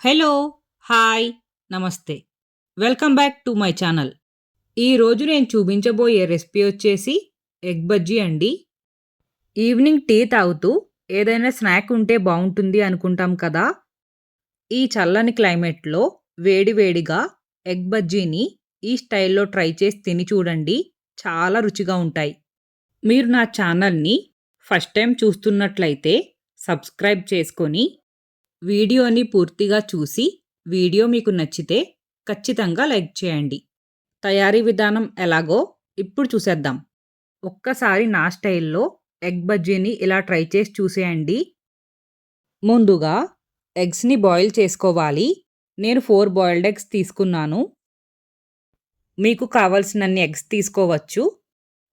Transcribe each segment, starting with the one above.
Hello hi నమస్తే. Welcome back to my channel. ఈరోజు నేను చూపించబోయే రెసిపీ వచ్చేసి ఎగ్ బజ్జీ అండి. ఈవినింగ్ టీ తాగుతూ ఏదైనా స్నాక్ ఉంటే బాగుంటుంది అనుకుంటాం కదా? ఈ చల్లని క్లైమేట్లో వేడివేడిగా ఎగ్ బజ్జీని ఈ స్టైల్లో ట్రై చేసి తిని చూడండి చాలా రుచిగా ఉంటాయి. మీరు నా ఛానల్ని ఫస్ట్ టైం చూస్తున్నట్లయితే సబ్స్క్రైబ్ చేసుకొని వీడియోని పూర్తిగా చూసి వీడియో మీకు నచ్చితే ఖచ్చితంగా లైక్ చేయండి. తయారీ విధానం ఎలాగో ఇప్పుడు చూసేద్దాం. ఒక్కసారి నా స్టైల్లో ఎగ్ బజ్జీని ఇలా ట్రై చేసి చూసేయండి. ముందుగా ఎగ్స్ని బాయిల్ చేసుకోవాలి. నేను ఫోర్ బాయిల్డ్ ఎగ్స్ తీసుకున్నాను. మీకు కావలసినన్ని ఎగ్స్ తీసుకోవచ్చు.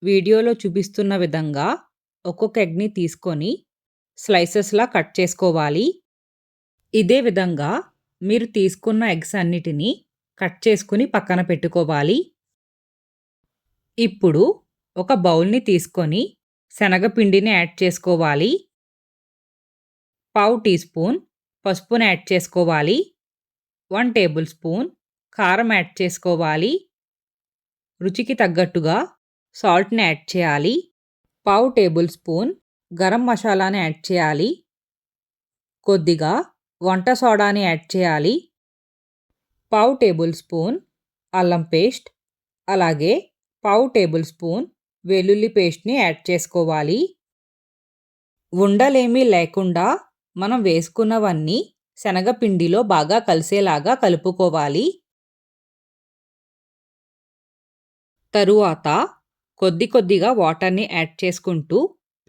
వీడియోలో చూపిస్తున్న విధంగా ఒక్కొక్క ఎగ్ని తీసుకొని స్లైసెస్లా కట్ చేసుకోవాలి. ఇదే విధంగా మీరు తీసుకున్న ఎగ్స్ అన్నిటినీ కట్ చేసుకుని పక్కన పెట్టుకోవాలి. ఇప్పుడు ఒక బౌల్ని తీసుకొని శనగపిండిని యాడ్ చేసుకోవాలి. పావు టీ స్పూన్ పసుపుని యాడ్ చేసుకోవాలి. వన్ టేబుల్ స్పూన్ కారం యాడ్ చేసుకోవాలి. రుచికి తగ్గట్టుగా సాల్ట్ని యాడ్ చేయాలి. పావు టేబుల్ స్పూన్ గరం మసాలాని యాడ్ చేయాలి. కొద్దిగా వంట సోడాని యాడ్ చేయాలి. పావు టేబుల్ స్పూన్ అల్లం పేస్ట్ అలాగే పావు టేబుల్ స్పూన్ వెల్లుల్లి పేస్ట్ని యాడ్ చేసుకోవాలి. ఉండలేమీ లేకుండా మనం వేసుకున్నవన్నీ శనగపిండిలో బాగా కలిసేలాగా కలుపుకోవాలి. తరువాత కొద్ది కొద్దిగా వాటర్ని యాడ్ చేసుకుంటూ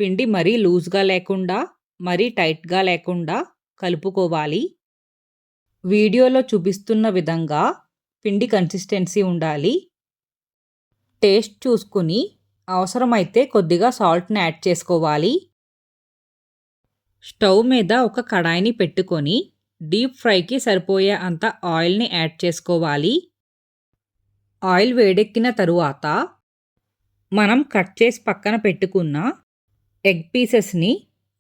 పిండి మరీ లూజ్గా లేకుండా మరీ టైట్గా లేకుండా కలుపుకోవాలి. వీడియోలో చూపిస్తున్న విధంగా పిండి కన్సిస్టెన్సీ ఉండాలి. టేస్ట్ చూసుకుని అవసరమైతే కొద్దిగా సాల్ట్ని యాడ్ చేసుకోవాలి. స్టవ్ మీద ఒక కడాయిని పెట్టుకొని డీప్ ఫ్రైకి సరిపోయే అంత ఆయిల్ని యాడ్ చేసుకోవాలి. ఆయిల్ వేడెక్కిన తరువాత మనం కట్ చేసి పక్కన పెట్టుకున్న ఎగ్ పీసెస్ని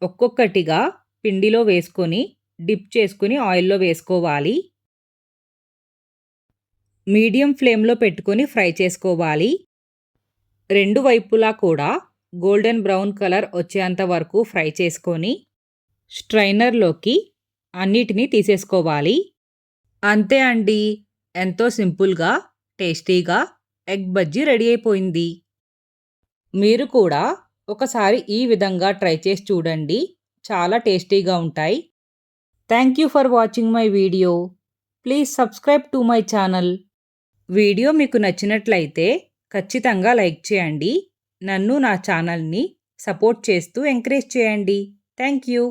ఒక్కొక్కటిగా పిండిలో వేసుకొని డిప్ చేసుకుని ఆయిల్లో వేసుకోవాలి. మీడియం ఫ్లేమ్లో పెట్టుకొని ఫ్రై చేసుకోవాలి. రెండు వైపులా కూడా గోల్డెన్ బ్రౌన్ కలర్ వచ్చేంత వరకు ఫ్రై చేసుకొని స్ట్రైనర్లోకి అన్నిటినీ తీసేసుకోవాలి. అంతే అండి. ఎంతో సింపుల్గా టేస్టీగా ఎగ్ బజ్జీ రెడీ అయిపోయింది. మీరు కూడా ఒకసారి ఈ విధంగా ట్రై చేసి చూడండి. చాలా టేస్టీగా ఉంటాయి. Thank you for watching my video please subscribe to my channel video మీకు నచ్చినట్లయితే ఖచ్చితంగా లైక్ చేయండి. నన్ను నా ఛానల్ని సపోర్ట్ చేస్తూ ఎంకరేజ్ చేయండి. Thank you